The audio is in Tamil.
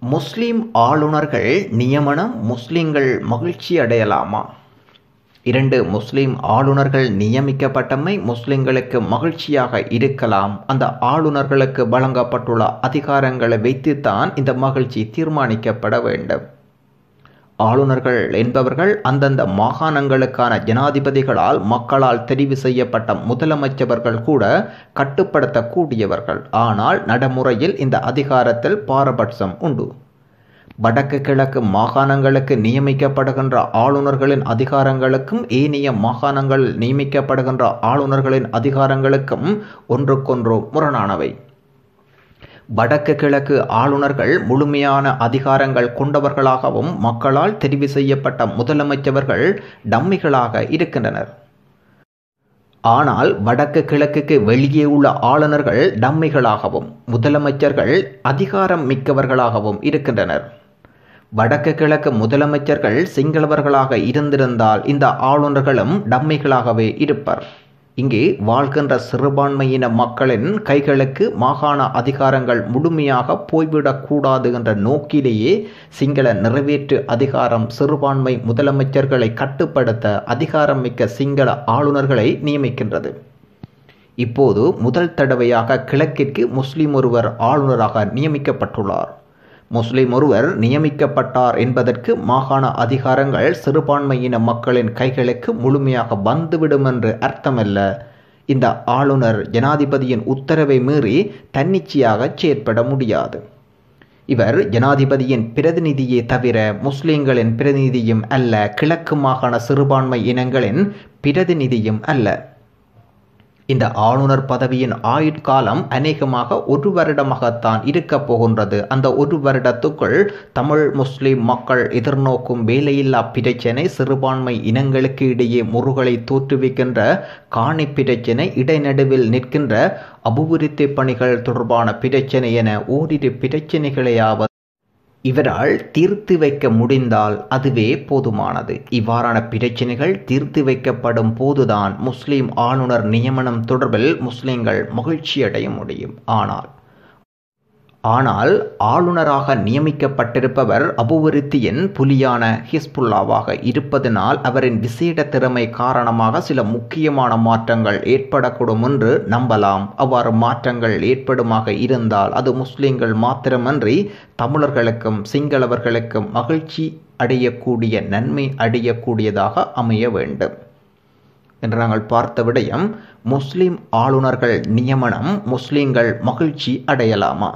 முஸ்லீம் ஆளுநர்கள் நியமனம் முஸ்லீம்கள் மகிழ்ச்சி அடையலாமா? இரண்டு முஸ்லீம் ஆளுநர்கள் நியமிக்கப்பட்டமை முஸ்லிம்களுக்கு மகிழ்ச்சியாக இருக்கலாம். அந்த ஆளுநர்களுக்கு வழங்கப்பட்டுள்ள அதிகாரங்களை வைத்துத்தான் இந்த மகிழ்ச்சி தீர்மானிக்கப்பட வேண்டும். ஆளுநர்கள் என்பவர்கள் அந்தந்த மாகாணங்களுக்கான ஜனாதிபதிகளால் மக்களால் தெரிவு செய்யப்பட்ட முதலமைச்சர்கள் கூட கட்டுப்படுத்தக்கூடியவர்கள். ஆனால் நடைமுறையில் இந்த அதிகாரத்தில் பாரபட்சம் உண்டு. வடக்கு கிழக்கு மாகாணங்களுக்கு நியமிக்கப்படுகின்ற ஆளுநர்களின் அதிகாரங்களுக்கும் ஏனைய மாகாணங்களில் நியமிக்கப்படுகின்ற ஆளுநர்களின் அதிகாரங்களுக்கும் ஒன்றுக்கொன்று முரணானவை. வடக்கு கிழக்கு ஆளுநர்கள் முழுமையான அதிகாரங்கள் கொண்டவர்களாகவும் மக்களால் தெரிவு செய்யப்பட்ட முதலமைச்சர்கள் டம்மிகளாக இருக்கின்றனர். ஆனால் வடக்கு கிழக்குக்கு வெளியே உள்ள ஆளுநர்கள் டம்மிகளாகவும் முதலமைச்சர்கள் அதிகாரம் மிக்கவர்களாகவும் இருக்கின்றனர். வடக்கு கிழக்கு முதலமைச்சர்கள் சிங்களவர்களாக இருந்திருந்தால் இந்த ஆளுநர்களும் டம்மிகளாகவே இருப்பர். இங்கே வாழ்கின்ற சிறுபான்மையின மக்களின் கைகளுக்கு மாகாண அதிகாரங்கள் முழுமையாக போய்விடக்கூடாது என்ற நோக்கிலேயே சிங்கள நிறைவேற்று அதிகாரம் சிறுபான்மை முதலமைச்சர்களை கட்டுப்படுத்த அதிகாரம் மிக்க சிங்கள ஆளுநர்களை நியமிக்கின்றது. இப்போது முதல் தடவையாக கிழக்கிற்கு முஸ்லிம் ஒருவர் ஆளுநராக நியமிக்கப்பட்டுள்ளார். முஸ்லிம் ஒருவர் நியமிக்கப்பட்டார் என்பதற்கு மாகாண அதிகாரங்கள் சிறுபான்மையின மக்களின் கைகளுக்கு முழுமையாக வந்துவிடும் என்று அர்த்தமல்ல. இந்த ஆளுநர் ஜனாதிபதியின் உத்தரவை மீறி தன்னிச்சையாக செயற்பட முடியாது. இவர் ஜனாதிபதியின் பிரதிநிதியே தவிர முஸ்லிம்களின் பிரதிநிதியும் அல்ல கிழக்கு மாகாண சிறுபான்மை இனங்களின் பிரதிநிதியும் அல்ல. இந்த ஆளுநர் பதவியின் ஆயுட்காலம் அநேகமாக ஒரு வருடமாகத்தான் இருக்கப் போகின்றது. அந்த ஒரு வருடத்துக்குள் தமிழ் முஸ்லிம் மக்கள் எதிர்நோக்கும் வேலையில்லா பிரச்சனை சிறுபான்மை இனங்களுக்கு இடையே முருகலை தோற்றுவிக்கின்ற காணி பிரச்சனை இடைநடுவில் நிற்கின்ற அபிவிருத்தி பணிகள் தொடர்பான பிரச்சனை என ஓரிரு பிரச்சனைகளையாவது இவரால் தீர்த்து வைக்க முடிந்தால் அதுவே போதுமானது. இவ்வாறான பிரச்சனைகள் தீர்த்து வைக்கப்படும் போதுதான் முஸ்லிம் ஆளுநர் நியமனம் தொடர்பில் முஸ்லிம்கள் மகிழ்ச்சியடைய முடியும். ஆனால் ஆனால் ஆளுநராக நியமிக்கப்பட்டிருப்பவர் அபுவிருத்தியின் புலியான ஹிஸ்புல்லாவாக இருப்பதனால் அவரின் விசேட திறமை காரணமாக சில முக்கியமான மாற்றங்கள் ஏற்படக்கூடும் என்று நம்பலாம். அவ்வாறு மாற்றங்கள் ஏற்படுமாக இருந்தால் அது முஸ்லிம்கள் மாத்திரமன்றி தமிழர்களுக்கும் சிங்களவர்களுக்கும் மகிழ்ச்சி அடையக்கூடிய நன்மை அடையக்கூடியதாக அமைய வேண்டும். என்று நாங்கள் பார்த்த விடயம் முஸ்லிம் ஆளுநர்கள் நியமனம் முஸ்லிம்கள் மகிழ்ச்சி அடையலாமா?